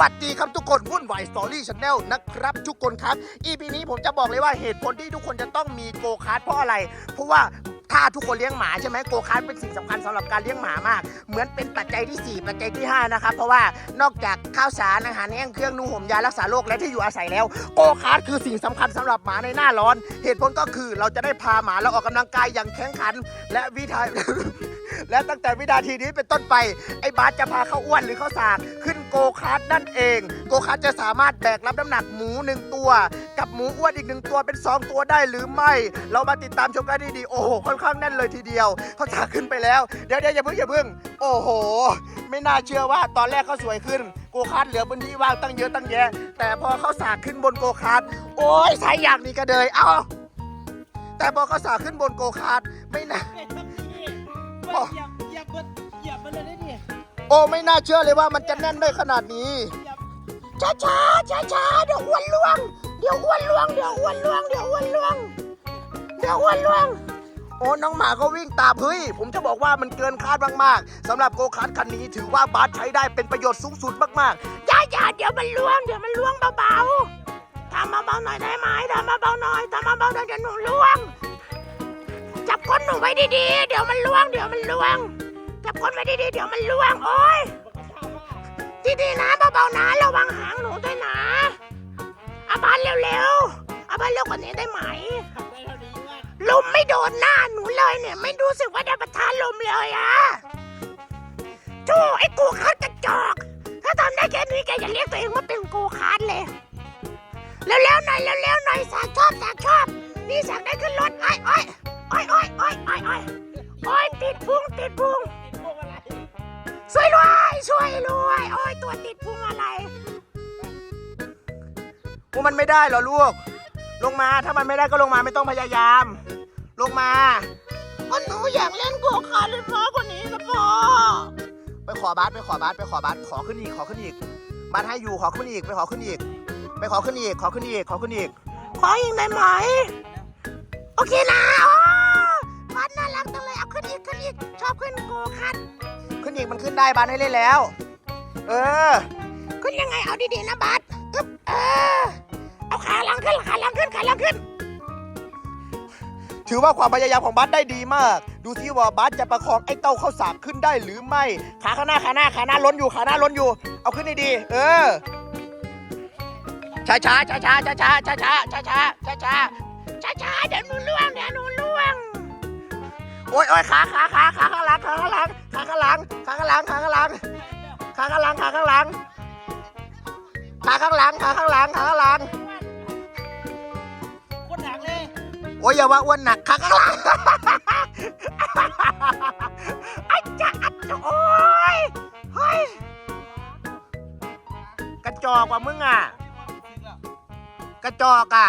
วัสดีครับทุกคนวุ่นวายสตอรี่ชาแนลนะครับ ทุกคนครับ EP นี้ผมจะบอกเลยว่าเหตุผลที่ทุกคนจะต้องมีโกคาร์ดเพราะอะไร เพราะว่าถ้าทุกคนเลี้ยงหมาใช่ไหมโกคาร์ดเป็นสิ่งสำคัญสำหรับการเลี้ยงหมามาก เหมือนเป็นปัจจัยที่ 4 ปัจจัยที่ 5 นะครับ เพราะว่านอกจากข้าวสารอาหารแห้งเครื่องนุ่งห่มยารักษาโรคและที่อยู่อาศัยแล้ว โกคาร์ดคือสิ่งสำคัญสำหรับหมาในหน้าร้อน เหตุผลก็คือเราจะได้พาหมาเราออกกำลังกายอย่างแข็งขัน และวิธีและตั้งแต่วินาทีนี้เป็นต้นไปไอ้บาสจะพาเข้าอ้วนหรือเข้าสากขึ้น โกคาร์ดนั่นเอง โกคาร์ดจะสามารถแบกรับน้ำหนักหมูหนึ่งตัว กับหมูอ้วนอีกหนึ่งตัวเป็น 2 ตัวได้หรือไม่ เรามาติดตามชมกันดีๆโอ้โหค่อนข้างแน่นเลยทีเดียวเขาสากขึ้นไปแล้วเดี๋ยวเดี๋ยวอย่าเพิ่งอย่าเพิ่ง โอ้โห ไม่น่าเชื่อว่าตอนแรกเขาสวยขึ้นโกคาร์ดเหลือพื้นที่ว่างตั้งเยอะตั้งแยะ แต่พอเขาสากขึ้นบนโกคาร์ดโอ้ยสายอยากนี่กระเดยเอ้าแต่พอเขาสากขึ้นบนโกคาร์ดไม่น่าเหยียบเหยียบเหยียบเลยได้ดิ โอ้ไม่น่าเชื่อเลยว่ามันจะแน่นได้ขนาดนี้เหยียบช้าช้าช้าช้าๆเดี๋ยวอ้วนล่วง เดี๋ยวอ้วนล่วง เดี๋ยวอ้วนล่วง เดี๋ยวอ้วนล่วง เดี๋ยวอ้วนล่วง โอ้น้องหมาก็วิ่งตามเฮ้ย ผมจะบอกว่ามันเกินคาดมากๆสำหรับโกคาร์ทคันนี้ถือว่าบาสใช้ได้เป็นประโยชน์สูงสุดมากๆอย่าอย่าเดี๋ยวมันล่วง เดี๋ยวมันล่วงเบาๆทำเบาๆหน่อยได้ไหมทำเบาๆหน่อยทำเบาๆหน่อยเดี๋ยวหนูล่วง จับก้นหนูไว้ดีๆ เดี๋ยวมันล่วง เดี๋ยวมันล่วง จับคนไว้ดีๆ เดี๋ยวมันล่วง โอ้ยดีๆนะเบาๆนะ ระวังหางหนูด้วยนะอาบานเร็วๆอาบานเร็วกว่านี้ได้ไหม ลมไม่โดนหน้าหนูเลยเนี่ย ไม่รู้สึกว่าจะประทานลมเลยอะจู้ไอ้กูคัดกระจอก ถ้าทำได้แค่นี้แกอย่าเรียกตัวเองว่าเป็นกูคัดเลยแล้วๆหน่อยแล้วๆหน่อยสาชอบสาชอบ นี่สาได้ขึ้นรถไอ้ไอ้ไอ้ไอ้ไอ้ไอ้ไอ้ติดพุงติดพุง ช่วยด้วย โอ้ยตัวติดพุงอะไร โอ้มันไม่ได้เหรอลูก ลงมาถ้ามันไม่ได้ก็ลงมาไม่ต้องพยายาม ลงมาก็หนูอยากเล่นโกคาร์ทเลยพ่อกว่านี้นะพ่อไปขอบาสไปขอบาสไปขอบาสขอขึ้นอีกขอขึ้นอีกบาสให้อยู่ขอขึ้นอีกไปขอขึ้นอีก ไปขอขึ้นอีกขอขึ้นอีกขอขึ้นอีกขออีกได้ไหมโอเคนะอ๋อบาสน่ารักจังเลยเอาขึ้นอีกขึ้น มันขึ้นได้บาสให้เล่นแล้ว เออ ขึ้นยังไงเอาดีๆนะบาสอึ๊บเออเอาขาหลังขึ้นขาหลังขึ้นขาหลังขึ้น ถือว่าความพยายามของบาสได้ดีมาก ดูซิว่าบาสจะประคองไอ้เต้าเข้าสากขึ้นได้หรือไม่ ขาข้างหน้าขาหน้าขาหน้าล้นอยู่ขาหน้าล้นอยู่ เอาขึ้นดีๆเออช้าช้าช้าช้าช้าช้าช้าช้าช้าช้าช้าช้าช้าช้าเดี๋ยวหนูล่วงเดี๋ยวหนูล่วงโอ้ยโอ้ยขาขาขาขา งหลังขาข้างหลังขาข้างหลังขาข้างหลังขาข้างหลังขาข้างหลังขาข้างหลังโคตรหนักเลยโอ้ยอย่าว่าอ้วนหนักขาข้างหลังไอ้จ๊ะอัดจ๊ะโอ้ยเฮ้ยกระจอกกว่ามึงอะ กระจอกอะ